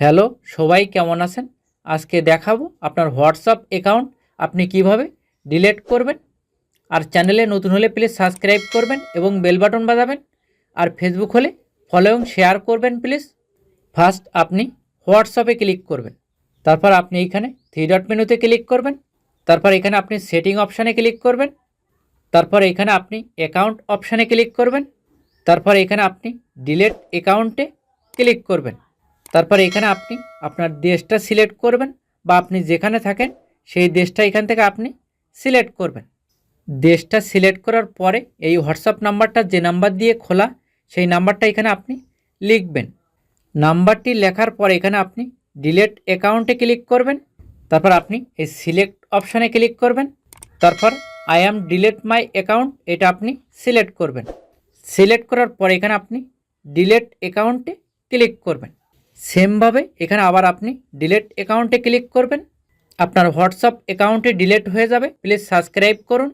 Hello, সবাই কেমন আছেন? আজকে দেখাবো আপনার হোয়াটসঅ্যাপ অ্যাকাউন্ট। আপনি কীভাবে ডিলিট করবেন? আর চ্যানেলে নতুন হলে প্লিজ সাবস্ক্রাইব করবেন এবং বেল বাটন বাজাবেন। আর ফেসবুক হলে ফলো এবং শেয়ার করবেন প্লিজ। ফার্স্ট আপনি হোয়াটসঅ্যাপে ক্লিক করবেন। তারপর আপনি এইখানে থ্রি ডট মেনুতে ক্লিক করবেন। তারপর এখানে আপনি সেটিং অপশানে ক্লিক করবেন। তারপর এখানে আপনি অ্যাকাউন্ট অপশানে ক্লিক করবেন। তারপর এখানে আপনি ডিলেট অ্যাকাউন্টে ক্লিক করবেন। তারপর এখানে আপনি আপনার দেশটা সিলেক্ট করবেন বা আপনি যেখানে থাকেন সেই দেশটা এখান থেকে আপনি সিলেক্ট করবেন। দেশটা সিলেক্ট করার পরে এই হোয়াটসঅ্যাপ নাম্বারটা যে নাম্বার দিয়ে খোলা, সেই নাম্বারটা এখানে আপনি লিখবেন। নাম্বারটি লেখার পর এখানে আপনি ডিলেট অ্যাকাউন্টে ক্লিক করবেন। তারপর আপনি এই সিলেক্ট অপশানে ক্লিক করবেন। তারপর I am delete my account এটা আপনি সিলেক্ট করবেন। সিলেক্ট করার পর এখানে আপনি ডিলেট অ্যাকাউন্টে ক্লিক করবেন। সেমভাবে এখানে আবার আপনি ডিলেট অ্যাকাউন্টে ক্লিক করবেন। আপনার হোয়াটসঅ্যাপ অ্যাকাউন্টে ডিলেট হয়ে যাবে। প্লিজ সাবস্ক্রাইব করুন।